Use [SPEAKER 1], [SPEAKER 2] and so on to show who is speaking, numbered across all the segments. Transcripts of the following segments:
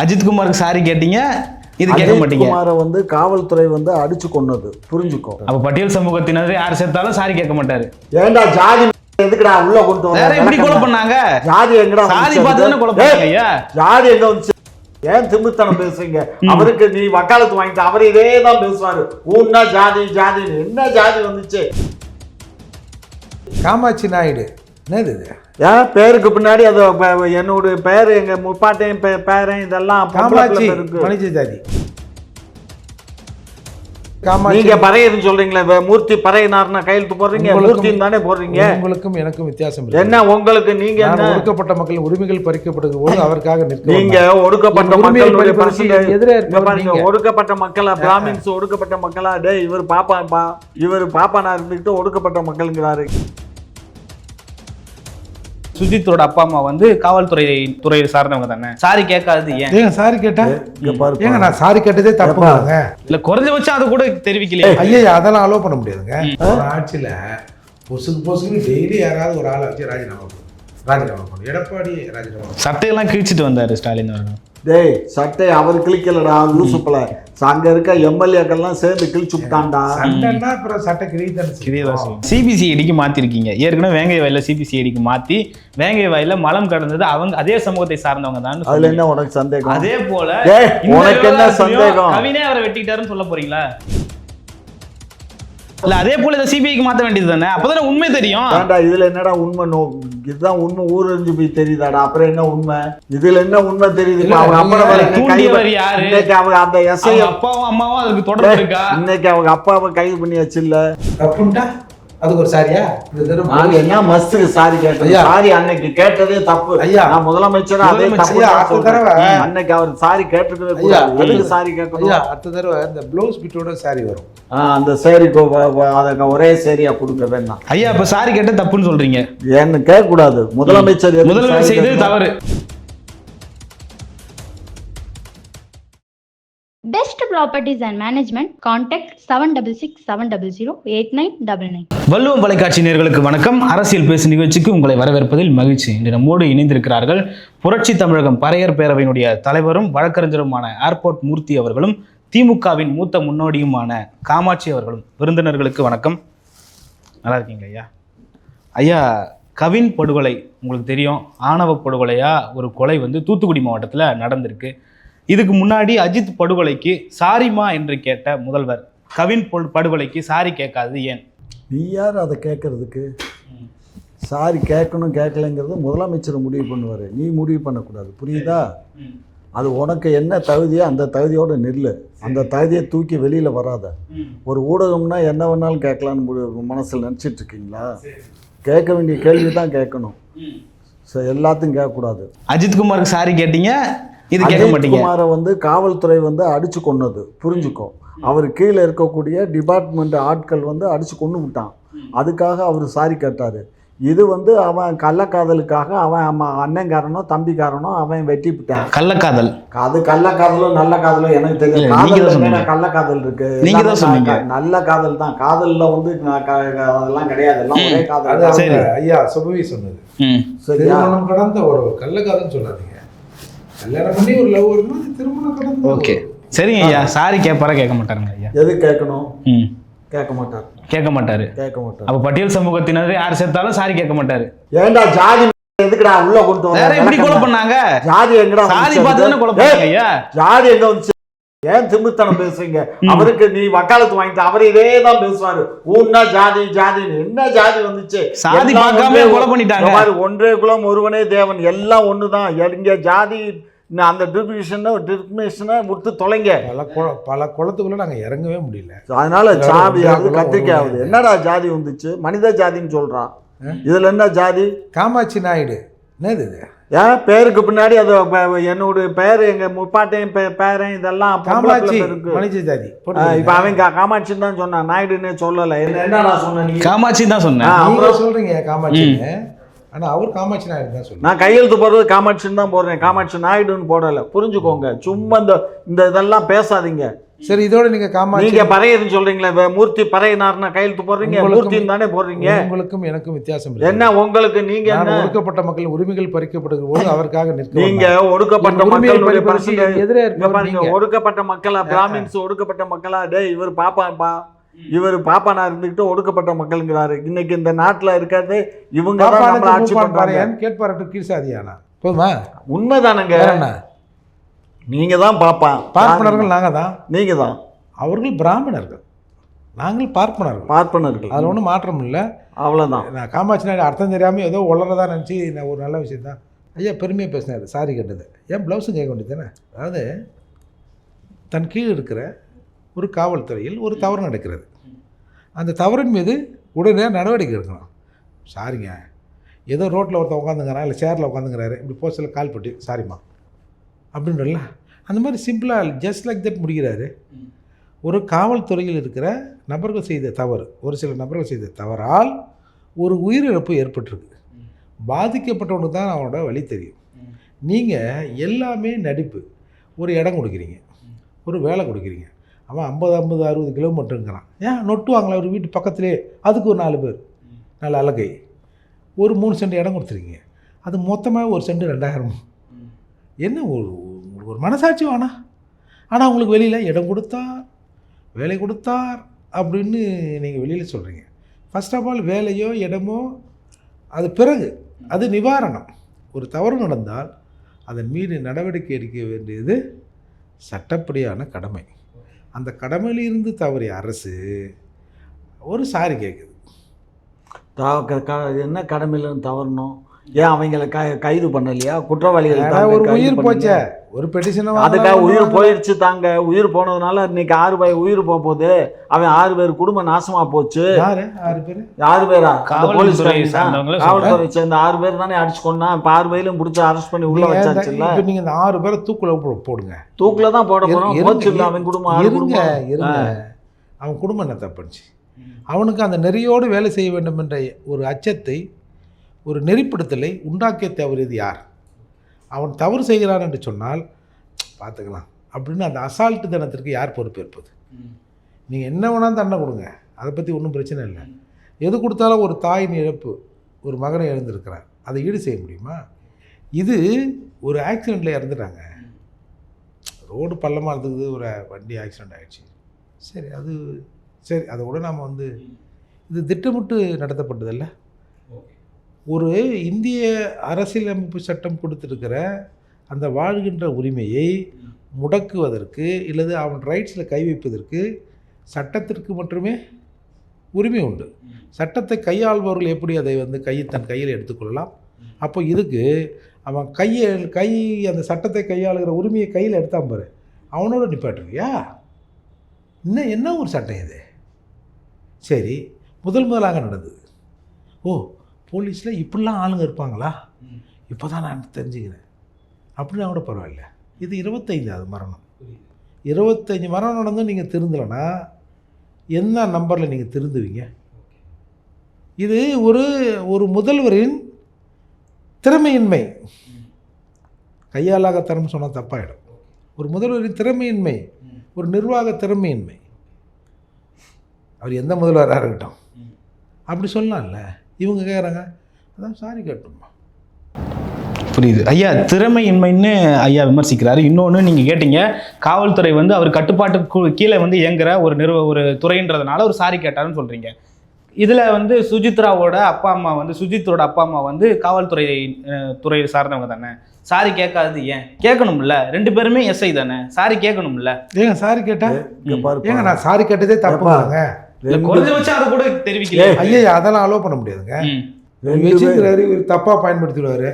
[SPEAKER 1] அஜித்குமாருக்கு sorry கேட்டீங்க இது கேட்க மாட்டீங்க.
[SPEAKER 2] குமாரை வந்து காவல்துறை வந்து அடிச்சு கொன்னது. புரிஞ்சுக்கோ.
[SPEAKER 1] அப்ப பட்டியல் சமூகத்தினர் யார் சேர்த்தாலும் சாரி கேட்க மாட்டாரு.
[SPEAKER 2] ஏன்டா ஜாதி எதுக்குடா உள்ள கொண்டு வந்த?
[SPEAKER 1] வேற எப்படி கொலை பண்ணாங்க?
[SPEAKER 2] ஜாதி எங்கடா
[SPEAKER 1] சாதி
[SPEAKER 2] வந்துச்சு?
[SPEAKER 1] பார்த்து தானே கொலை பண்ணாங்க
[SPEAKER 2] ஜாதி எங்க வந்துச்சு? ஏன் திமித்தனம் பேசுறீங்க? அவருக்கு நீ வக்காலத்து வாங்கிட்டு அவர் இதே தான் பேசுவாரு. ஊன்னா ஜாதி ஜாதின்னு. என்ன ஜாதி வந்துச்சு?
[SPEAKER 3] காமாட்சி நாயுடு. என்னது இது?
[SPEAKER 2] ஏன் பேருக்கு பின்னாடி அது என்னோட பேர் எங்க முப்பாட்டையும் பேரன் இதெல்லாம்
[SPEAKER 3] ஜாதி காமாட்சி
[SPEAKER 2] நீங்க பறையன்னு சொல்றீங்களே மூர்த்தி பறையினார்னா கையெழுத்து போடுறீங்க மூர்த்தின்னு தானே போடுறீங்க?
[SPEAKER 3] உங்களுக்கும் எனக்கும் வித்தியாசம்
[SPEAKER 2] என்ன உங்களுக்கு நீங்க
[SPEAKER 3] ஒடுக்கப்பட்ட மக்கள் உரிமைகள் பறிக்கப்படுகிற போது அவருக்காக
[SPEAKER 2] நீங்க. ஒடுக்கப்பட்ட
[SPEAKER 3] உரிமையை
[SPEAKER 2] மக்களுடைய
[SPEAKER 3] பறிப்பதற்கு
[SPEAKER 2] percentage-
[SPEAKER 3] எதிரே
[SPEAKER 2] இங்க
[SPEAKER 3] இருப்பவர்
[SPEAKER 2] பாருங்க,
[SPEAKER 3] நீங்க.
[SPEAKER 2] ஒடுக்கப்பட்ட மக்களா பிராமின்ஸ் ஒடுக்கப்பட்ட மக்களா டேய் இவர் பாப்பா பா இவர் பாப்பானா இருந்துகிட்டு ஒடுக்கப்பட்ட மக்கள்ங்கிறாரு.
[SPEAKER 1] சுஜித்தோட அப்பா அம்மா வந்து காவல்துறை துறையை சார்ந்தவங்க தானே? சாரி கேட்காதது ஏன்?
[SPEAKER 3] ஏங்க சாரி கேட்டா? ஏங்க நான் சாரி கேட்டதே தப்புங்க
[SPEAKER 1] இல்ல குறைஞ்சபட்சம் அதை கூட தெரிவிக்கலையே.
[SPEAKER 3] ஐயா அதெல்லாம் அலோவ் பண்ண முடியாதுங்க. ஒரு ஆட்சியில பொசுக்கு பொசுக்கு டெய்லி யாராவது ஒரு ஆளை வச்சு ராஜினாமா ராஜினாமா எடப்பாடி ராஜினாமா.
[SPEAKER 1] சட்டையெல்லாம் கிழிச்சிட்டு வந்தாரு ஸ்டாலின் அவர்கள்.
[SPEAKER 2] டேய் சட்டை அவர் கிழிக்கலடா லூசுப்பல அங்க இருக்க எம்எல்ஏக்கள்லாம் சேர்ந்து கிழிச்சு விட்டான்டா
[SPEAKER 3] சண்டைன்னா அப்புறம் சட்டை கிழித்தானே
[SPEAKER 1] சிபிசிஐடிக்கு மாத்திருக்கீங்க. ஏற்கனவே வேங்கை வயல சிபிசிஐடிக்கு மாத்தி வேங்கை வயல்ல மலம் கடந்தது அவங்க அதே சமூகத்தை சார்ந்தவங்க தான்
[SPEAKER 2] அதுல என்ன உனக்கு சந்தேகம்?
[SPEAKER 1] அதே போல
[SPEAKER 2] உனக்கு என்ன சந்தேகம்?
[SPEAKER 1] கவினே அவரை வெட்டிட்டாருன்னு சொல்ல போறீங்களா? இல்ல அதே போல இதை சிபிஐக்கு மாத்த வேண்டியது தானே? அப்பதானே உண்மை தெரியும்.
[SPEAKER 2] ஏன்டா இதுல என்னடா உண்மை? நோ இதுதான் உண்மை. ஊரறிஞ்சு போய் தெரியுதாடா? அப்புறம் என்ன உண்மை? இதுல என்ன உண்மை தெரியுது? அவங்க அப்பா
[SPEAKER 1] யாரு?
[SPEAKER 2] இன்னைக்கு அவங்க அந்த எஸ்ஐ
[SPEAKER 1] அவங்க அப்பாவும் அம்மாவும் அதுக்கு தொடர்பு இருக்கா?
[SPEAKER 2] இன்னைக்கு அவங்க அப்பாவை கைது பண்ணியாச்சு இல்ல
[SPEAKER 3] தப்புண்டா? அதுக்கு ஒரு சாரியா? இந்த தடவை
[SPEAKER 2] நாங்க என்ன மஸ்துக்கு சாரி கேட்டோம்
[SPEAKER 3] ஐயா.
[SPEAKER 2] சாரி அன்னைக்கு கேட்டதே தப்பு.
[SPEAKER 3] ஐயா.
[SPEAKER 2] நான் முதலமைச்சரா அதே தப்பு
[SPEAKER 3] ஐயா,
[SPEAKER 2] தான்
[SPEAKER 3] அடுத்த
[SPEAKER 2] சொல்றேன்.
[SPEAKER 3] தடவை.
[SPEAKER 2] அன்னைக்கு அவர் சாரி கேட்டுக்கவே
[SPEAKER 3] ஐயா,
[SPEAKER 2] கூடாது. எதுக்கு
[SPEAKER 3] அடுத்த-
[SPEAKER 2] சாரி கேட்கணும்?
[SPEAKER 3] ஐயா அடுத்த தடவை இந்த ப்ளவுஸ் பிட்டோட சாரி வரும்.
[SPEAKER 2] ஆ, அந்த சேரி அதை ஒரே சேரியா கொடுக்க வேண்டாம்
[SPEAKER 1] ஐயா இப்ப சாரி கேட்ட தப்புன்னு சொல்றீங்க.
[SPEAKER 2] ஏன்னு கேட்க கூடாது முதலமைச்சர் எதுக்கு
[SPEAKER 1] முதல்வர்
[SPEAKER 2] சாரி
[SPEAKER 1] செய்தது
[SPEAKER 2] கேட்கணும்?
[SPEAKER 1] தவறு.
[SPEAKER 4] Best Properties and Management, contact 7667008999.
[SPEAKER 1] வள்ளுவம் தொலைக்காட்சி நேர்களுக்கு வணக்கம். அரசியல் பேசு நிகழ்ச்சிக்கு உங்களை வரவேற்பதில் மகிழ்ச்சி. இன்று நம்மோடு இணைந்திருக்கிறார்கள் புரட்சி தமிழகம் பறையர் பேரவையினுடைய தலைவரும் வழக்கறிஞருமான ஏர்போர்ட் மூர்த்தி அவர்களும் திமுகவின் மூத்த முன்னோடியுமான காமாட்சி அவர்களும். விருந்தினர்களுக்கு வணக்கம். நல்லா இருக்கீங்க ஐயா? ஐயா கவின் படுகொலை உங்களுக்கு தெரியும். ஆணவ படுகொலையாக ஒரு கொலை வந்து தூத்துக்குடி மாவட்டத்தில் நடந்திருக்கு. இதுக்கு முன்னாடி அஜித் படுகொலைக்கு சாரிமா என்று கேட்ட முதல்வர். கவின் படுகொலைக்கு சாரி கேட்காதது ஏன்?
[SPEAKER 2] நீ யார் அதை கேட்கறதுக்கு? சாரி கேட்கணும் கேட்கலைங்கிறது முதலமைச்சர் முடிவு பண்ணுவார். நீ முடிவு பண்ணக்கூடாது. புரியுதா? அது உனக்கு என்ன தகுதியோ அந்த தகுதியோட நில்லு. அந்த தகுதியை தூக்கி வெளியில் வராத. ஒரு ஊடகம்னா என்ன வேணாலும் கேட்கலான்னு மனசுல நினச்சிட்டு இருக்கீங்களா கேட்க வேண்டிய கேள்வி தான் கேட்கணும் ஸோ எல்லாத்தையும் கேட்கக்கூடாது.
[SPEAKER 1] அஜித்குமாருக்கு சாரி கேட்டீங்க இது கேட்க மாட்டீங்க.
[SPEAKER 2] குமாரை வந்து காவல்துறை வந்து அடிச்சு கொன்னது. புரிஞ்சுக்கோ. அவர் கீழே இருக்கக்கூடிய டிபார்ட்மெண்ட் ஆட்கள் வந்து அடிச்சு கொண்டு விட்டான். அதுக்காக அவர் சாரி கேட்டார். இது வந்து அவன் கள்ளக்காதலுக்காக அவன் அவன் அண்ணன்காரனோ தம்பிக்காரனோ அவன் வெட்டி விட்டான்.
[SPEAKER 1] கள்ளக்காதல்.
[SPEAKER 2] அது கள்ளக்காதலோ நல்ல காதலோ எனக்கு தெரியும் காதல். கள்ளக்காதல் இருக்கு?
[SPEAKER 1] நீங்க தான் சொன்னீங்க.
[SPEAKER 2] நல்ல காதல் தான். காதல்ல வந்து அதெல்லாம் கிடையாது. எல்லாம் ஒரே காதல்.
[SPEAKER 3] ஐயா சுபவி சொன்னது.
[SPEAKER 2] சரியா?
[SPEAKER 3] கடந்த உறவு கள்ளக்காதன்னு சொல்லாதீங்க. கல்யாணம் பண்ணி ஒரு லவ் அது திருமணம் கடந்த
[SPEAKER 1] ஓகே. சரிங்க ஐயா. சாரி கேட்பாரா கேட்க மாட்டாருங்க ஐயா?
[SPEAKER 2] எது கேட்கணும்?
[SPEAKER 1] ம்.
[SPEAKER 2] கேட்க மாட்டார்.
[SPEAKER 1] கேட்க மாட்டாரு.
[SPEAKER 2] கேட்க மாட்டார்.
[SPEAKER 1] அப்ப பட்டியல் சமூகத்தினர் யார் சேர்த்தாலும் சாரி கேட்க மாட்டாரு.
[SPEAKER 2] ஏன்டா ஜாதி எதுக்குடா உள்ள கொண்டு வந்த?
[SPEAKER 1] வேற எப்படி கொலை பண்ணாங்க?
[SPEAKER 2] ஜாதி எங்கடா
[SPEAKER 1] சாதி பார்த்து தானே கொலை பண்ணாங்க ஐயா?
[SPEAKER 2] ஜாதி எங்க வந்துச்சு? ஏன் திமித்தனம் பேசுறீங்க? அவருக்கு நீ வக்காலத்து வாங்கிட்டு அவர் இதே தான் பேசுவாரு. ஊன்னா ஜாதி ஜாதின்னு. என்ன ஜாதி வந்துச்சு?
[SPEAKER 1] சாதி பார்க்காம கொலை பண்ணிட்டாங்க.
[SPEAKER 2] ஒன்றே குலம் ஒருவனே தேவன். எல்லாம் ஒண்ணுதான். இங்க ஜாதி நான் அந்த டிஸ்கிரிமினேஷனை டிஸ்கிரிமினேஷனை விட்டு தொலைங்க.
[SPEAKER 3] பல குள- பல குளத்துக்குள்ள நாங்க இறங்கவே முடியல.
[SPEAKER 2] அதனால
[SPEAKER 3] ஒன்றே
[SPEAKER 2] ஆகுது கத்திரிக்காய் ஆகுது. என்னடா ஜாதி வந்துச்சு? மனித ஜாதின்னு சொல்றான். இதுல என்ன ஜாதி?
[SPEAKER 3] காமாட்சி நாயுடு. என்னது இது?
[SPEAKER 2] ஏன்? பேருக்கு பின்னாடி அது என்னோட பேர் எங்க முப்பாட்டையும் பே- பேரன் இதெல்லாம்
[SPEAKER 3] காமாட்சி மனித ஜாதி.
[SPEAKER 2] இப்ப அவன் காமாட்சின்னு தான் சொன்னான். நாயுடுன்னே சொல்லல. என்ன என்னடா சொன்ன நீ?
[SPEAKER 1] காமாட்சி தான் சொன்னேன்.
[SPEAKER 3] சொல்றீங்க காமாட்சின்னு. ஆனா அவர் காமாட்சி நாயுடு தான் சொல்லுங்க
[SPEAKER 2] நான் கையெழுத்து போடுறது காமாட்சின்னு தான் போடுறேன். காமாட்சி நாயுடுன்னு போடல. புரிஞ்சுக்கோங்க. சும்மா இந்த இந்த இதெல்லாம் பேசாதீங்க.
[SPEAKER 3] சரி இதோட நீங்க காமாட்சி
[SPEAKER 2] நீங்க பறையர்னு சொல்றீங்களே மூர்த்தி பறையினார்னா கையெழுத்து போடுறீங்க? மூர்த்தின்னு தானே போடுறீங்க?
[SPEAKER 3] உங்களுக்கும் எனக்கும் வித்தியாசம் இருக்கு.
[SPEAKER 2] என்ன உங்களுக்கு நீங்க என்ன?
[SPEAKER 3] ஒடுக்கப்பட்ட மக்கள் உரிமைகள் பறிக்கப்படுகிற போது அவருக்காக நிற்க
[SPEAKER 2] நீங்க. ஒடுக்கப்பட்ட percentage-
[SPEAKER 3] எதிரே.
[SPEAKER 2] ஒடுக்கப்பட்ட மக்களா பிராமின்ஸ் ஒடுக்கப்பட்ட மக்களா டேய் இவர் பாப்பாப்பா இவர் பாப்பானா இருந்துகிட்டு ஒடுக்கப்பட்ட மக்கள்ங்கிறாரு. இன்னைக்கு இந்த நாட்டுல இருக்கிறது இவங்க ஆட்சி
[SPEAKER 3] பாறையான் கேட்பாரட்டு கீழ்சாதியானா. போதுமா?
[SPEAKER 2] உண்மைதானுங்க.
[SPEAKER 3] வேற என்ன?
[SPEAKER 2] நீங்க தான் பாப்பா.
[SPEAKER 3] பார்ப்பனர்கள் நாங்க தான்
[SPEAKER 2] நீங்க தான்.
[SPEAKER 3] அவர்கள் பிராமணர்கள். நாங்கள் பார்ப்பனர்கள்.
[SPEAKER 2] பார்ப்பனர்கள்.
[SPEAKER 3] அதில் ஒன்றும் மாற்றம் இல்லை.
[SPEAKER 2] அவ்வளவுதான்.
[SPEAKER 3] நான் காமாட்சி நாயுடு அர்த்தம் தெரியாமல் ஏதோ உளறதா நினச்சி நான் ஒரு நல்ல விஷயம் தான் ஐயா பெருமையாக பேசினார். சாரி கேட்டது. ஏன் ப்ளவுஸும் கேட்க வேண்டியது தானே அதாவது தன் கீழ் இருக்கிற ஒரு காவல்துறையில் ஒரு தவறு நடக்கிறது. அந்த தவறின் மீது உடனே நடவடிக்கை எடுக்கணும். சாரிங்க ஏதோ ரோட்டில் ஒருத்தன் உட்காந்துங்கிறான் இல்லை சேரில் உட்காந்துங்கிறாரு இப்படி போஸ்டில் கால் பட்டு சாரிம்மா. அப்படின்றல அந்த மாதிரி சிம்பிளாக ஜஸ்ட் லைக் தட் முடிக்கிறாரு ஒரு காவல்துறையில் இருக்கிற நபர்கள் செய்த தவறு ஒரு சில நபர்கள் செய்த தவறால் ஒரு உயிரிழப்பு ஏற்பட்டிருக்கு. பாதிக்கப்பட்டவனுக்கு தான் அவனோட வழி தெரியும். நீங்கள் எல்லாமே நடிப்பு. ஒரு இடம் கொடுக்குறீங்க. ஒரு வேலை கொடுக்குறீங்க. அவன் ஐம்பது ஐம்பது அறுபது கிலோமீட்டருங்கிறான். ஏன்? நொட்டுவாங்களா ஒரு வீட்டு பக்கத்துலேயே அதுக்கு ஒரு நாலு பேர். நாலு அலகை ஒரு மூணு சென்ட் இடம் கொடுத்துருக்கீங்க. அது மொத்தமாக ஒரு சென்ட் ரெண்டாயிரம். என்ன ஒரு உங்களுக்கு ஒரு மனசாட்சி வேணா ஆனால் உங்களுக்கு வெளியில் இடம் கொடுத்தார் வேலை கொடுத்தார் அப்படின்னு நீங்கள் வெளியில் சொல்கிறீங்க ஃபர்ஸ்ட் ஆஃப் ஆல் வேலையோ இடமோ அது பிறகு அது நிவாரணம். ஒரு தவறு நடந்தால் அதன் மீது நடவடிக்கை எடுக்க வேண்டியது சட்டப்படியான கடமை. அந்த கடமையிலிருந்து தவறிய அரசு ஒரு சாரி கேட்குது
[SPEAKER 2] த- க- என்ன கடமையிலிருந்து தவறணும்? ஏன் அவங்கள க கைது பண்ணலையா? குற்றவாளிகள்
[SPEAKER 3] ஒரு உயிர்? போச்சே. ஒரு பெட்டிஷனை
[SPEAKER 2] அதுக்காக உயிர் போயிடுச்சு தாங்க. உயிர் போனதுனால இன்னைக்கு ஆறு பேர் உயிர் போக போகுது. அவன் ஆறு பேர் குடும்பம் நாசமா போச்சு.
[SPEAKER 3] யாரு? ஆறு பேர்?
[SPEAKER 2] அந்த
[SPEAKER 1] காவல்துறை
[SPEAKER 2] சேர்ந்த ஆறு பேர் தானே அடிச்சு கொண்டா இப்ப ஆறு பேரையும் பிடிச்சி அரெஸ்ட் பண்ணி உள்ள வச்சாச்சுல்ல
[SPEAKER 3] நீங்கள் இந்த ஆறு பேரை தூக்குல போடுங்க.
[SPEAKER 2] தூக்குல தான் போட போறோம்.
[SPEAKER 3] இருங்க,
[SPEAKER 2] போச்சு இல்ல அவன் குடும்பம் ஆறு
[SPEAKER 3] இருங்க
[SPEAKER 2] குடும்பம்.
[SPEAKER 3] இருங்க அவன் குடும்பம் என்ன தப்புச்சு அவனுக்கு அந்த நெறியோடு வேலை செய்ய வேண்டும் என்ற ஒரு அச்சத்தை ஒரு நெறிப்படுத்தலை உண்டாக்கிய தவறியது யார்? அவன் தவறு செய்கிறான் என்று சொன்னால் பார்த்துக்கலாம். அப்படின்னு அந்த அசால்ட்டு தனத்திற்கு யார் பொறுப்பேற்பது நீங்கள் என்ன வேணாலும் தண்டனை கொடுங்க. அதை பற்றி ஒன்றும் பிரச்சனை இல்லை. எது கொடுத்தாலும் ஒரு தாயின் இழப்பு ஒரு மகனை இழந்திருக்கிறான் அதை ஈடு செய்ய முடியுமா? இது ஒரு ஆக்சிடெண்ட்டில் இறந்துட்டாங்க. ரோடு பள்ளமாக இருந்தது ஒரு வண்டி ஆக்சிடெண்ட் ஆகிடுச்சு சரி அது சரி அதை கூட நாம் வந்து இது திட்டமிட்டு நடத்தப்பட்டதில்லை? ஒரு இந்திய அரசியலமைப்பு சட்டம் கொடுத்துருக்கிற அந்த வாழ்கின்ற உரிமையை முடக்குவதற்கு இல்லது அவன் ரைட்ஸில் கை வைப்பதற்கு சட்டத்திற்கு மட்டுமே உரிமை உண்டு. சட்டத்தை கையாள்பவர்கள் எப்படி அதை வந்து கையை தன் கையில் எடுத்துக்கொள்ளலாம்? அப்போ இதுக்கு அவன் கையை கை அந்த சட்டத்தை கையாளுகிற உரிமையை கையில் எடுத்தான் பாரு. அவனோட நிப்பாட்டுறியா இன்னும் என்ன ஒரு சட்டம் இது? சரி முதல் முதலாக நடந்தது. ஓ போலீஸில் இப்படிலாம் ஆளுங்க இருப்பாங்களா? இப்போ தான் நான் தெரிஞ்சுக்கிறேன். அப்படின்னா கூட பரவாயில்ல. இது இருபத்தைந்தாவது மரணம். இருபத்தஞ்சி மரணம் நடந்தும் நீங்கள் திருந்தலைன்னா என்ன நம்பரில் நீங்கள் திருந்துவீங்க? இது ஒரு ஒரு முதல்வரின் திறமையின்மை. கையாளாக தரம் சொன்னால் தப்பாயிடும். ஒரு முதல்வரின் திறமையின்மை ஒரு நிர்வாக திறமையின்மை. அவர் எந்த முதல்வராக இருக்கட்டும். அப்படி சொல்லலாம்ல. இவங்க கேட்குறாங்க அதான் சாரி கேட்டோம்மா.
[SPEAKER 1] புரியுது. ஐயா திறமையின்மைன்னு ஐயா விமர்சிக்கிறாரு. இன்னொன்று நீங்கள் கேட்டீங்க காவல்துறை வந்து அவர் கட்டுப்பாட்டுக்கு கீழே வந்து இயங்குற ஒரு நிறுவ ஒரு துறைன்றதுனால ஒரு சாரி கேட்டாருன்னு சொல்கிறீங்க இதில் வந்து சுஜித்ராவோட அப்பா அம்மா வந்து சுஜித்தோட அப்பா அம்மா வந்து காவல்துறை துறையை சார்ந்தவங்க தானே? சாரி கேட்காதது ஏன்? கேட்கணும்ல. ரெண்டு பேருமே எஸ்ஐ தானே? சாரி கேட்கணும்ல.
[SPEAKER 3] ஏங்க சாரி கேட்டா?
[SPEAKER 5] இங்க பாருப்பா.
[SPEAKER 3] ஏங்க நான் சாரி கேட்டதே தப்புங்க
[SPEAKER 1] குறைஞ்சபட்சம் அதை கூட தெரிவிக்கல.
[SPEAKER 3] ஐயா அதெல்லாம் அலோவ் பண்ண முடியாதுங்க. வச்சுக்கிறாரு இவர் தப்பாக பயன்படுத்திடுவாரு.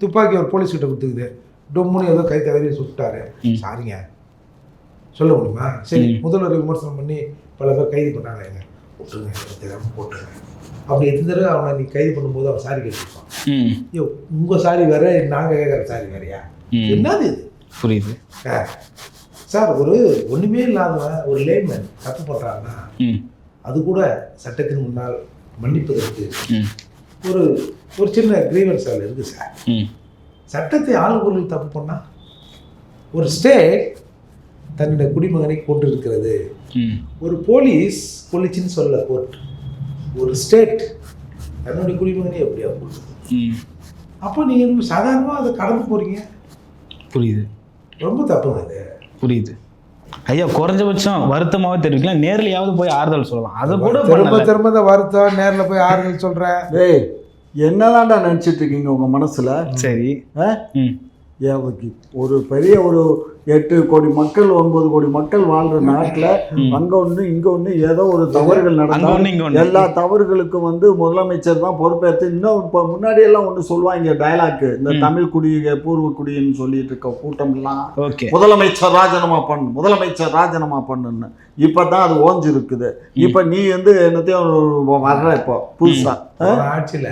[SPEAKER 3] துப்பாக்கி ஒரு போலீஸ் கிட்ட கொடுத்துக்குது. டொம்முன்னு ஏதோ கை தவறி சுட்டாரு. சாரிங்க. சொல்ல முடியுமா? சரி. முதல்வர் விமர்சனம் பண்ணி பல பேர் கைது பண்ணாங்க ஏங்க விட்டுருங்க எனக்கு தெரியாம போட்டுருங்க. அப்படி எத்தனை தடவை அவனை நீ கைது பண்ணும்போது அவன் சாரி கேட்டுருப்பான்.
[SPEAKER 1] ம்,
[SPEAKER 3] ஐயோ உங்கள் சாரி வேற நாங்கள் கேட்குற சாரி வேறையா. என்னது இது?
[SPEAKER 1] புரியுது.
[SPEAKER 3] சார் ஒரு ஒன்றுமே இல்லாதவன் ஒரு லேமன் தப்பு பண்ணுறான்னா
[SPEAKER 1] ம்,
[SPEAKER 3] அது கூட சட்டத்தின் முன்னால் மன்னிப்பதற்கு ஒரு ஒரு சின்ன கிரீவன்ஸ் அதில் இருக்குது சார் சட்டத்தை ஆளுநர்கள் தப்பு பண்ணா? ஒரு ஸ்டேட் தன்னுடைய குடிமகனை கொண்டிருக்கிறது ஒரு போலீஸ் கொல்லிச்சின்னு சொல்ல கோர்ட் ஒரு ஸ்டேட் தன்னுடைய குடிமகனை எப்படியா கொள்ளுது
[SPEAKER 1] ம்.
[SPEAKER 3] அப்போ நீங்கள் சாதாரணமாக அதை கடந்து போகிறீங்க
[SPEAKER 1] புரியுது.
[SPEAKER 3] ரொம்ப தப்புங்க அது.
[SPEAKER 1] புரியுது. ஐயா குறைஞ்சபட்சம் வருத்தமாவே தெரிவிக்கலாம். நேர்லயாவது போய் ஆறுதல் சொல்லலாம். அதை கூட
[SPEAKER 3] திரும்ப
[SPEAKER 1] பண்ணல.
[SPEAKER 3] திரும்ப இந்த வருத்தம் நேரில் போய் ஆறுதல் சொல்கிறேன்
[SPEAKER 2] டேய் என்னதான்டா நினச்சிட்டு இருக்கீங்க உங்கள் மனசில்?
[SPEAKER 1] சரி.
[SPEAKER 2] ஆ?
[SPEAKER 1] ம்.
[SPEAKER 2] ஏவக்கு ஒரு பெரிய ஒரு எட்டு கோடி மக்கள் ஒன்பது கோடி மக்கள் வாழ்ற நாட்டில் அங்க ஒண்ணு இங்க ஒண்ணு ஏதோ ஒரு தவறுகள் நடந்தால். எல்லா தவறுகளுக்கும் வந்து முதலமைச்சர் தான் பொறுப்பேற்று இன்னும் இப்போ முன்னாடி எல்லாம் ஒன்று சொல்லுவாங்க டயலாக் இந்த. தமிழ் குடி பூர்வ குடின்னு சொல்லிட்டு இருக்க கூட்டம்லாம். முதலமைச்சர் ராஜினாமா பண்ணு முதலமைச்சர் ராஜினாமா பண்ணுன்னு. இப்பதான் அது ஓஞ்சு இருக்குது இப்ப நீ வந்து என்னத்தையும் வர்ற இப்போ புதுசா
[SPEAKER 3] போன ஆட்சியில்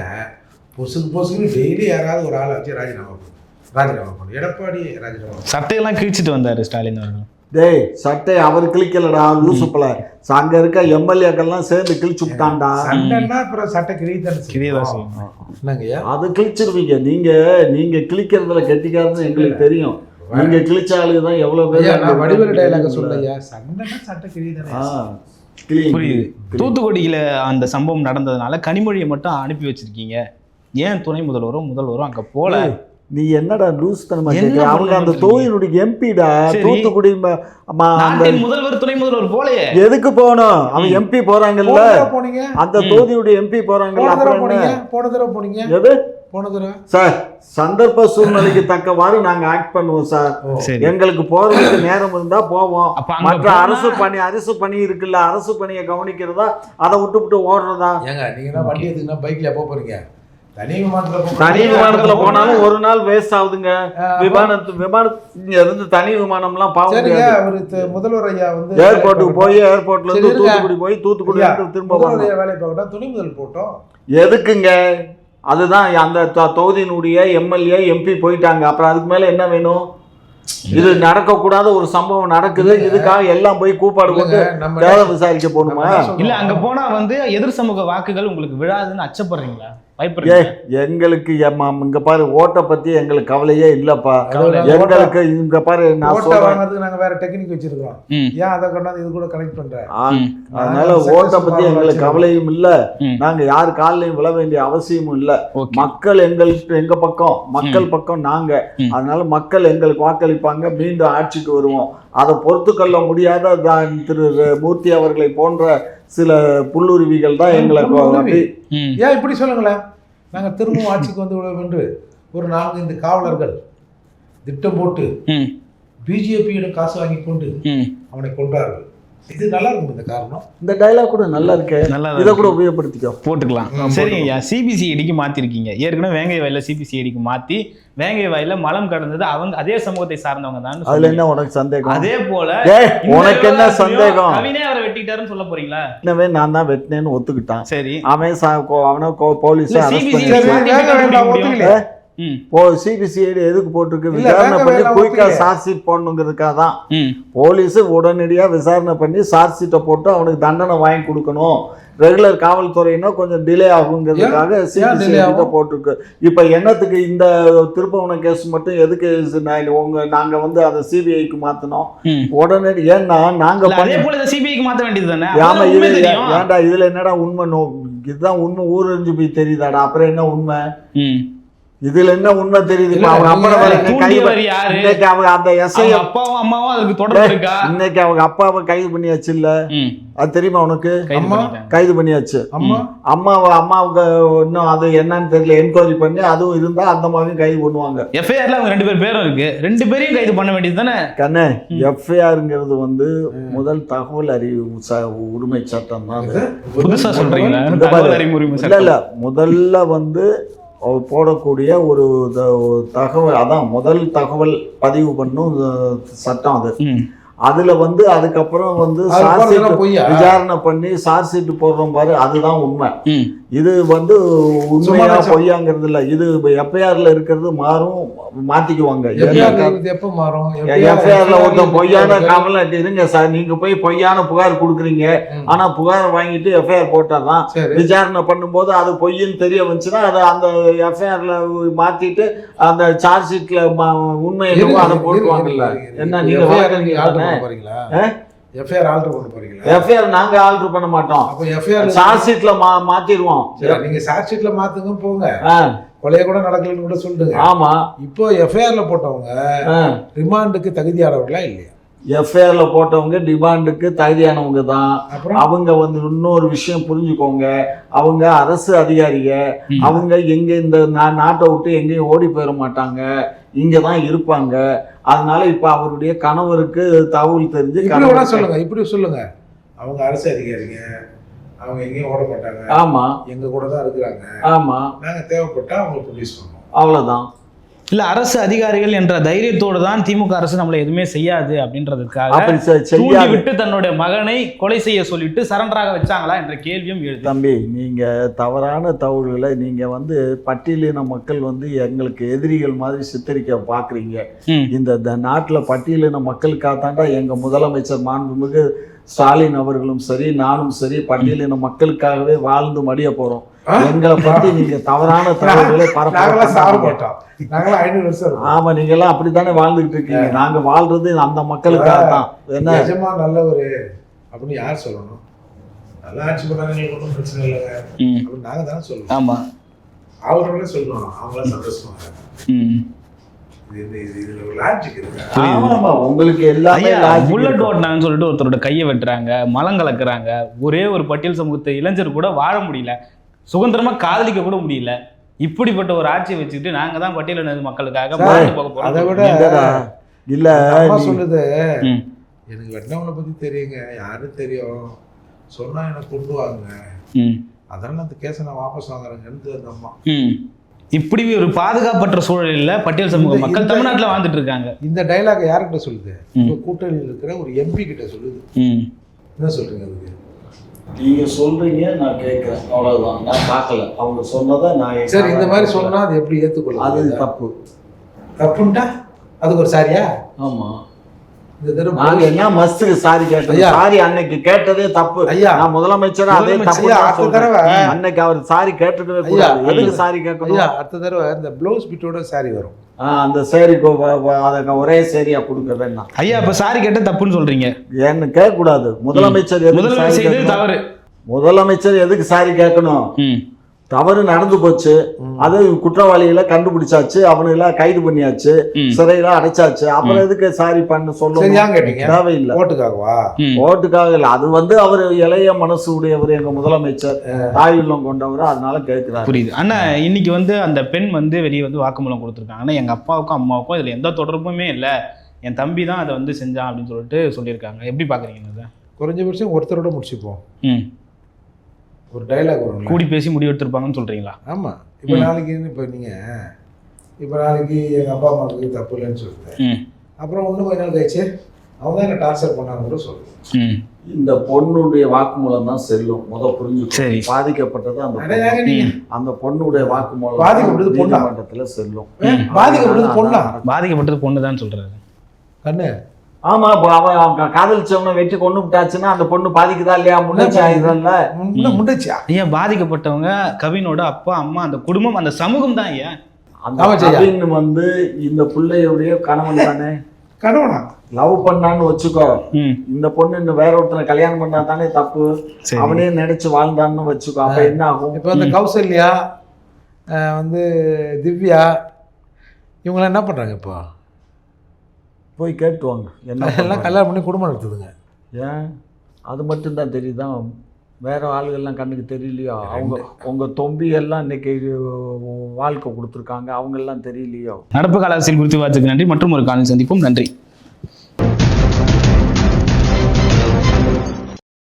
[SPEAKER 3] பொசுக்கு பொசுக்கு டெய்லி யாராவது ஒரு ஆளை வச்சு ராஜினாமா ராஜினாமா பண்ணு எடப்பாடி ராஜினாமா.
[SPEAKER 1] சட்டையெல்லாம் கிழிச்சிட்டு வந்தாரு ஸ்டாலின் அவர்கள்.
[SPEAKER 2] டேய் சட்டை அவர் கிழிக்கலடா லூசுப்பல அங்க இருக்க எம்எல்ஏக்கள்லாம் சேர்ந்து கிழிச்சு விட்டான்டா.
[SPEAKER 3] சண்டைன்னா அப்புறம் சட்டை. செய்யும். என்னங்கய்யா
[SPEAKER 2] அது கிழிச்சிருவீங்க. நீங்க நீங்க கிழிக்கிறதுல கெட்டிக்காதுன்னு எங்களுக்கு தெரியும். நீங்க கிழிச்ச ஆளுங்க தான் எவ்வளவு
[SPEAKER 3] ஐயா நான்
[SPEAKER 2] பேர்
[SPEAKER 3] வடிவேலு டைலாக சொல்லையா சண்டைன்னா சட்டை கிழிதானே.
[SPEAKER 1] புரியுது. தூத்துக்குடியில அந்த சம்பவம் நடந்ததுனால கனிமொழியை மட்டும் அனுப்பி வச்சிருக்கீங்க. ஏன் துணை முதல்வரும் முதல்வரும் அங்க போல?
[SPEAKER 2] நீ என்னடா லூஸ் தனமா அவங்க அந்த தொகுதியினுடைய எம்பிடா. தூத்துக்குடி
[SPEAKER 1] முதல்வர் துணை முதல்வர் போலயே.
[SPEAKER 2] எதுக்கு போகணும்? அவன் எம்பி போறாங்கல்ல. அந்த தொகுதியுடைய எம்பி போறாங்கல்ல. அப்புறம்
[SPEAKER 3] போன தடவை போனீங்க?
[SPEAKER 2] எது?
[SPEAKER 3] போன தடவை.
[SPEAKER 2] சார் சந்தர்ப்ப சூழ்நிலைக்கு தக்கவாறு நாங்க ஆக்ட் பண்ணுவோம் சார். எங்களுக்கு போறதுக்கு நேரம் இருந்தா போவோம். மற்ற அரசு பணி அரசு பணி இருக்குல்ல அரசு பணியை கவனிக்கிறதா? அதை விட்டு விட்டு ஓடுறதா?
[SPEAKER 3] ஏங்க நீங்க வண்டி எடுத்துக்கினா பைக்ல போக போறீங்க? தனி விமானத்துல போக
[SPEAKER 2] தனி விமானத்துல போனாலும் ஒரு நாள் வேஸ்ட் ஆகுதுங்க. விமானத்து விமானத்துல இருந்து தனி விமானம்லாம் பாவம்
[SPEAKER 3] சரிங்க அவரு த- முதல்வர் ஐயா வந்து
[SPEAKER 2] ஏர்போர்ட்டுக்கு போய் ஏர்போர்ட்ல இருந்து. தூத்துக்குடி போய் தூத்துக்குடி திரும்ப
[SPEAKER 3] வேலையை பார்க்கட்டும் துணை முதல் போட்டோம்.
[SPEAKER 2] எதுக்குங்க? அதுதான் அந்த தொகுதியினுடைய எம்எல்ஏ எம்பி போயிட்டாங்க. அப்புறம் அதுக்கு மேல என்ன வேணும்? இது நடக்கக்கூடாத ஒரு சம்பவம் நடக்குது. இதுக்காக எல்லாம் போய் கூப்பாடு தேவை விசாரிக்க போகணுமா?
[SPEAKER 1] இல்ல அங்க போனா வந்து எதிர் சமூக வாக்குகள் உங்களுக்கு விழாதுன்னு அச்சப்படுறீங்களா? பயப்படுறீங்க
[SPEAKER 2] எங்களுக்கு இங்க பாரு ஓட்டை பத்தி எங்களுக்கு கவலையே இல்லப்பா. எங்களுக்கு இங்க பாரு நான்
[SPEAKER 3] ஓட்டை வாங்குறதுக்கு நாங்க வேற டெக்னிக் வச்சிருக்கோம் ஏன் அதை கொண்டாந்து இது கூட கனெக்ட் பண்றேன்.
[SPEAKER 2] அதனால ஓட்டை பத்தி எங்களுக்கு. கவலையும் இல்ல. நாங்க யார் காலையும் விழ வேண்டிய அவசியமும் இல்ல. மக்கள் எங்களுக்கு எங்க பக்கம் மக்கள் பக்கம் நாங்க. அதனால மக்கள் எங்களுக்கு வாக்களிப்பாங்க. மீண்டும் ஆட்சிக்கு வருவோம். அதை பொறுத்து கொள்ள முடியாத தான் திரு மூர்த்தி அவர்களை போன்ற சில புல்லுருவிகள் தான் எங்களை
[SPEAKER 3] ஏன் இப்படி சொல்லுங்களேன்? நாங்க திரும்பவும் ஆட்சிக்கு வந்து விடுவோம் என்று ஒரு நான்கு இந்த காவலர்கள் திட்டம் போட்டு
[SPEAKER 1] ம்.
[SPEAKER 3] பிஜேபியிடம் காசு வாங்கி கொண்டு அவனை கொன்றார்கள். இது நல்லா இருக்கும் இந்த காரணம்.
[SPEAKER 2] இந்த டைலாக் கூட நல்லா இருக்கே.
[SPEAKER 1] நல்லா
[SPEAKER 2] இதை கூட உபயோகப்படுத்திக்கோ.
[SPEAKER 1] போட்டுக்கலாம். சரிங்க ஐயா. சிபிசிஐடிக்கு மாத்திருக்கீங்க. ஏற்கனவே வேங்கை வயல சிபிசிஐடிக்கு மாத்தி வேங்கை வயல்ல மலம் கடந்தது அவங்க அதே சமூகத்தை சார்ந்தவங்க தான்
[SPEAKER 2] அதுல என்ன உனக்கு சந்தேகம்?
[SPEAKER 1] அதே போல
[SPEAKER 2] உனக்கு என்ன சந்தேகம்?
[SPEAKER 1] கவினே அவரை வெட்டிட்டாருன்னு சொல்ல போறீங்களா?
[SPEAKER 2] என்னவே நான் தான் வெட்டினேன்னு ஒத்துக்கிட்டான்.
[SPEAKER 1] சரி.
[SPEAKER 2] அவன் அவனை போலீஸ்
[SPEAKER 1] இல்ல,
[SPEAKER 2] ஓ சிபிசிஐடி எதுக்கு போட்டிருக்கு? விசாரணை பண்ணி குயிக்கா. சார்ஜ் ஷீட் போடணுங்கிறதுக்காக தான். போலீஸ் உடனடியா விசாரணை பண்ணி சார்ஜ் ஷீட்டை போட்டு அவனுக்கு தண்டனை வாங்கி கொடுக்கணும். ரெகுலர் காவல்துறையினா கொஞ்சம் டிலே ஆகுங்கிறதுக்காக சிபிசிஐடி? போட்டிருக்கு. இப்போ என்னத்துக்கு இந்த திருப்பவன கேஸ் மட்டும் எதுக்கு உங்க நாங்க வந்து அதை சிபிஐக்கு மாத்தணும்?
[SPEAKER 1] ம்.
[SPEAKER 2] உடனடி ஏன்னா நாங்க
[SPEAKER 1] சிபிஐக்கு மாத்த வேண்டியது தானே?
[SPEAKER 2] ஆமா இது ஏன்டா இதுல என்னடா உண்மை? நோ இதுதான் உண்மை ஊரறிஞ்சு போய் தெரியுதாடா? அப்புறம் என்ன உண்மை? இதுல என்ன உண்மை தெரியுது அவங்க இன்னைக்கு அவங்க அந்த எஸ்ஐ
[SPEAKER 1] அப்பாவும் அம்மாவும் அதுக்கு தொடர்பு இருக்கா?
[SPEAKER 2] இன்னைக்கு அவங்க அப்பாவை கைது பண்ணியாச்சு இல்ல? அது தெரியுமா உனக்கு?
[SPEAKER 1] கைது
[SPEAKER 3] அம்மா?
[SPEAKER 1] பண்ணிட்டாங்க.
[SPEAKER 2] கைது பண்ணியாச்சு.
[SPEAKER 3] அம்மா?
[SPEAKER 2] அம்மாவை அம்மாவுக்கு இன்னும் அது என்னன்னு தெரியல. என்கொயரி பண்ணி அதுவும் இருந்தா அந்த மாதிரியும் கைது பண்ணுவாங்க.
[SPEAKER 1] எஃப்ஐஆர்ல அவங்க ரெண்டு பேர் பேரும் இருக்கு. ரெண்டு பேரையும் கைது பண்ண வேண்டியது தானே?
[SPEAKER 2] கண்ணே எஃப்ஐஆருங்கிறது வந்து முதல் தகவல் அறிவு ச- உரிமை சட்டம் தான் அது.
[SPEAKER 1] புதுசா சொல்றீங்களா?
[SPEAKER 2] இல்ல. இல்ல. முதல்ல வந்து போடக்கூடிய ஒரு த- ஒரு தகவல் அதான் முதல் தகவல் பதிவு பண்ணும் சட்டம் அது. அதுல வந்து அதுக்கப்புறம் வந்து? விசாரணை பண்ணி சார்ஜ் ஷீட் போடுறோம் பாரு அதுதான் உண்மை. இது வந்து உண்மையா பொய்யாங்கிறது இல்ல. இது எஃப்ஐஆர்ல இருக்கிறது மாறும் மாத்திக்குவாங்க. எஃப்ஐஆர்ல ஒருத்தன் பொய்யான கமலம் இருங்க சார் நீங்க போய் பொய்யான புகார் கொடுக்குறீங்க. ஆனா புகார் வாங்கிட்டு எஃப்ஐஆர் போட்டாதான்
[SPEAKER 3] சரி.
[SPEAKER 2] விசாரணை பண்ணும்போது அது பொய்ன்னு தெரிய வந்துச்சுன்னா அதை அந்த எஃப்ஐஆர்ல மாத்திட்டு அந்த சார்ஜ் ஷீட்ல உண்மை என்னவோ அதை போட்டுவாங்கல்ல என்ன நீங்க
[SPEAKER 3] போறீங்களா? எஃப்ஐஆர் ஆல்டர் பண்ண போறீங்களா?
[SPEAKER 2] எஃப்ஐஆர் நாங்க ஆல்டர் பண்ண மாட்டோம்.
[SPEAKER 3] அப்போ எஃப்ஐஆர்
[SPEAKER 2] சார்ஜ் ஷீட்ல மா மாத்திடுவோம்.
[SPEAKER 3] சரி நீங்க சார்ஜ் ஷீட்ல மாத்துங்க போங்க. கொலைய கூட நடக்கலன்னு கூட சொல்லுங்க.
[SPEAKER 2] ஆமா.
[SPEAKER 3] இப்போ எஃப்ஐஆர்ல போட்டவங்க ரிமாண்டுக்கு தகுதியானவர்களா இல்லையா?
[SPEAKER 2] எஃப்ஐஆர்ல போட்டவங்க டிமாண்டுக்கு தகுதியானவங்க தான். அவங்க வந்து இன்னொரு விஷயம் புரிஞ்சுக்கோங்க. அவங்க அரசு அதிகாரிக. அவங்க எங்க இந்த நாட்டை விட்டு எங்கேயும் ஓடி போயிட மாட்டாங்க. இங்க தான் இருப்பாங்க. அதனால இப்ப அவருடைய கணவருக்கு தகவல் தெரிஞ்சு
[SPEAKER 3] சொல்லுங்க. இப்படி சொல்லுங்க. அவங்க அரசு அதிகாரிங்க. அவங்க எங்கேயும் ஓட மாட்டாங்க.
[SPEAKER 2] ஆமா.
[SPEAKER 3] எங்க கூட தான் இருக்கிறாங்க.
[SPEAKER 2] ஆமா.
[SPEAKER 3] நாங்க தேவைப்பட்டா அவங்களை ப்ரொடியூஸ் பண்ணுவோம்.
[SPEAKER 2] அவ்வளவுதான்.
[SPEAKER 1] இல்ல அரசு அதிகாரிகள் என்ற தைரியத்தோடு தான் திமுக அரசு நம்மளை எதுவுமே செய்யாது அப்படின்றதுக்காக தூண்டி விட்டு தன்னுடைய மகனை கொலை செய்ய சொல்லிட்டு சரண்டராக வச்சாங்களா என்ற கேள்வியும் எழுது
[SPEAKER 2] தம்பி நீங்க தவறான தகவல்களை நீங்க வந்து பட்டியலின மக்கள் வந்து எங்களுக்கு எதிரிகள் மாதிரி சித்தரிக்க பாக்குறீங்க
[SPEAKER 1] ம்.
[SPEAKER 2] இந்த நாட்டுல பட்டியலின மக்களுக்காகத்தாண்டா எங்க முதலமைச்சர் மாண்புமிகு ஸ்டாலின் அவர்களும் சரி நானும் சரி பட்டியலின மக்களுக்காகவே வாழ்ந்து மடிய போறோம்
[SPEAKER 3] ஆ?
[SPEAKER 2] எங்களை பத்தி நீங்க தவறான தகவல்களை
[SPEAKER 3] நாங்களாம் சாக
[SPEAKER 2] பரப்ப
[SPEAKER 3] மாட்டோம். நாங்களாம் ஐநூறு வருஷம் இருக்கோம்.
[SPEAKER 2] ஆமா நீங்க எல்லாம் அப்படித்தானே வாழ்ந்துகிட்டு இருக்கீங்க. நாங்க வாழ்றது அந்த மக்களுக்காக தான். என்ன?
[SPEAKER 3] நிஜமா நல்லவரு அப்படின்னு யார் சொல்லணும்? நல்லா ஆட்சி பண்ணாங்க எங்களுக்கு ஒன்றும் பிரச்சனை இல்லைங்க. அப்படின்னு நாங்க தானே சொல்லணும்.
[SPEAKER 1] ஆமா.
[SPEAKER 3] அவரோட சொல்லணும். அவங்கள சந்தோஷமா ஒரு
[SPEAKER 2] உங்களுக்கு
[SPEAKER 1] புல்லட். ஓட்டினாங்கன்னு சொல்லிட்டு ஒருத்தரோட கையை வெட்டுறாங்க மலம் கலக்குறாங்க. ஒரே ஒரு பட்டியல் சமூகத்தை இளைஞர் கூட வாழ முடியல. சுதந்திரமா காதலிக்க கூட முடியல. இப்படிப்பட்ட ஒரு ஆட்சியை வச்சுக்கிட்டு நாங்க தான் பட்டியலின மக்களுக்காக
[SPEAKER 3] அதை விட
[SPEAKER 2] இல்ல.
[SPEAKER 3] சொல்லுது
[SPEAKER 1] ம்.
[SPEAKER 3] எனக்கு வெட்டினவங்களை பத்தி தெரியுங்க. யாரும் தெரியும்? சொன்னா எனக்கு கொண்டு வாங்க
[SPEAKER 1] ம்.
[SPEAKER 3] அதனால அந்த கேஸை நான் வாபஸ் வாங்குறேங்கன்னு அந்த அம்மா?
[SPEAKER 1] ம். இப்படி ஒரு பாதுகாப்பற்ற சூழலில் பட்டியல் சமூக மக்கள் தமிழ்நாட்டுல வாழ்ந்துட்டு இருக்காங்க.
[SPEAKER 3] இந்த டைலாக் யார்கிட்ட சொல்லுது? கூட்டணியில் இருக்கிற ஒரு எம்பி கிட்ட சொல்லுது.
[SPEAKER 1] ம்.
[SPEAKER 3] என்ன சொல்றீங்க அதுக்கு?
[SPEAKER 2] நீங்க சொல்றீங்க நான் கேட்கறேன். அவ்வளவுதான். நான் பார்க்கல. அவங்க சொன்னதை நான்
[SPEAKER 3] சரி இந்த மாதிரி
[SPEAKER 2] காதுல
[SPEAKER 3] சொன்னா அது எப்படி
[SPEAKER 2] அது
[SPEAKER 3] ஏத்துக்கொள்ளும்
[SPEAKER 2] தப்பு.
[SPEAKER 3] தப்புன்ட்டா? அதுக்கு ஒரு சாரியா?
[SPEAKER 2] ஆமா.
[SPEAKER 3] இந்த தடவை
[SPEAKER 2] நாங்க என்ன மஸ்துக்கு சாரி கேட்டோம்
[SPEAKER 3] ஐயா.
[SPEAKER 2] சாரி அன்னைக்கு கேட்டதே தப்பு
[SPEAKER 3] ஐயா.
[SPEAKER 2] நான் முதலமைச்சரா அதே
[SPEAKER 1] முதலமைச்சர்
[SPEAKER 2] தப்பு
[SPEAKER 3] ஐயா,
[SPEAKER 2] தான்
[SPEAKER 3] அடுத்த
[SPEAKER 2] சொல்றேன்.
[SPEAKER 3] தடவை
[SPEAKER 2] அன்னைக்கு அவர் சாரி
[SPEAKER 3] ஐயா,
[SPEAKER 2] கூடாது எதுக்கு சாரி கேட்கணும்
[SPEAKER 3] அடுத்த தடவை இந்த ப்ளவுஸ் பிட்டோட சாரி வரும்
[SPEAKER 2] அந்த சேரி அதை ஒரே சேரியா கொடுக்க வேண்டாம்
[SPEAKER 1] ஐயா இப்ப சாரி கேட்ட தப்புன்னு சொல்றீங்க
[SPEAKER 2] ஏன்னு கேட்க கூடாது முதலமைச்சர் எதுக்கு
[SPEAKER 1] முதல்வர்
[SPEAKER 2] சாரி
[SPEAKER 1] செய்தது
[SPEAKER 2] கேட்கணும்?
[SPEAKER 1] தவறு
[SPEAKER 2] முதலமைச்சர் எதுக்கு சாரி கேட்கணும். தவறு நடந்து போச்சு. அது குற்றவாளிகளை கண்டுபிடிச்சாச்சு. அவனுங்களை கைது பண்ணியாச்சு. சிறையில அடைச்சாச்சு. அப்புறம் எதுக்கு சாரி பண்ண சொல்ல தேவையில்லை.
[SPEAKER 3] ஓட்டுக்காகவா.
[SPEAKER 2] ஓட்டுக்காக இல்லை. அது வந்து அவர் இளைய மனசு உடையவர் எங்க முதலமைச்சர் தாய் உள்ளம் கொண்டவர். அதனால கேட்கிறாரு.
[SPEAKER 1] புரியுது. அண்ணா இன்னைக்கு வந்து அந்த பெண் வந்து வெளியே வந்து வாக்குமூலம் கொடுத்துருக்காங்க. ஆனா எங்க அப்பாவுக்கும் அம்மாவுக்கும் இதுல எந்த தொடர்புமே இல்லை. என் தம்பி தான் அதை வந்து செஞ்சான் அப்படின்னு சொல்லிட்டு சொல்லியிருக்காங்க. எப்படி பாக்குறீங்க
[SPEAKER 3] குறைஞ்சபட்சம் ஒருத்தரோட முடிச்சுப்போம். ஒரு டைலாக் வரும்
[SPEAKER 1] கூடி பேசி முடிவெடுத்திருப்பாங்கன்னு சொல்றீங்களா?
[SPEAKER 3] ஆமா. இப்போ. நாளைக்கு இப்போ நீங்க? இப்போ நாளைக்கு எங்க அப்பா அம்மாவுக்கு தப்பு இல்லைன்னு சொல்லிட்டேன். அப்புறம் ஒன்று கொஞ்ச நாள் கழிச்சு அவங்க தான் என்ன டார்ச்சர் பண்ணாங்க கூட சொல்லுவேன்
[SPEAKER 1] ம்.
[SPEAKER 2] இந்த பொண்ணுடைய வாக்குமூலம் தான் செல்லும். முத புரிஞ்சு. பாதிக்கப்பட்டது அந்த அந்த பொண்ணுடைய வாக்குமூலம்
[SPEAKER 3] பாதிக்கப்பட்டது பொண்ணா?
[SPEAKER 2] நீதிமன்றத்துல செல்லும்.
[SPEAKER 3] பாதிக்கப்பட்டது பொண்ணா?
[SPEAKER 1] பாதிக்கப்பட்டது பொண்ணு தான் சொல்றாரு.
[SPEAKER 3] கண்ணு.
[SPEAKER 2] ஆமா அவன் அவன் காதலிச்சவனை வெட்டி கொண்டு விட்டாச்சுன்னா அந்த பொண்ணு பாதிக்குதா இல்லையா? முன்னாடி ஆயுதம்ல
[SPEAKER 3] முன்ன முண்டச்சியா
[SPEAKER 1] ஐயா பாதிக்கப்பட்டவங்க கவினோட அப்பா அம்மா அந்த குடும்பம் அந்த சமூகம் தான் ஐயா
[SPEAKER 2] அந்த. கவின் வந்து இந்த பிள்ளையுடைய கணவன் தானே?
[SPEAKER 3] கணவனா?
[SPEAKER 2] லவ் பண்ணான்னு வச்சுக்கோ. இந்த பொண்ணு இன்னும் வேற ஒருத்தனை கல்யாணம் பண்ணா தானே தப்பு. அவனே நினைச்சு வாழ்ந்தான்னு வச்சுக்கோ. அப்ப என்ன ஆகும்?
[SPEAKER 3] இப்போ இந்த கௌசல்யா வந்து திவ்யா இவங்களாம் என்ன பண்றாங்க இப்போ?
[SPEAKER 2] போய் கேட்டுவாங்க. என்ன
[SPEAKER 3] எல்லாம்? கல்யாணம் பண்ணி குடும்பம் நடத்துதுங்க.
[SPEAKER 2] ஏன்? அது மட்டும்தான் தெரியுதா? வேற ஆளுகள்லாம் கண்ணுக்கு தெரியலையோ? அவங்க உங்க தொம்பி எல்லாம் இன்னைக்கு வாழ்க்கை கொடுத்துருக்காங்க. அவங்க எல்லாம் தெரியலையோ?
[SPEAKER 1] நடப்பு கால அரசியல் குறித்து வார்த்தைக்கு நன்றி. மற்றும் ஒரு காலையில் சந்திப்போம். நன்றி.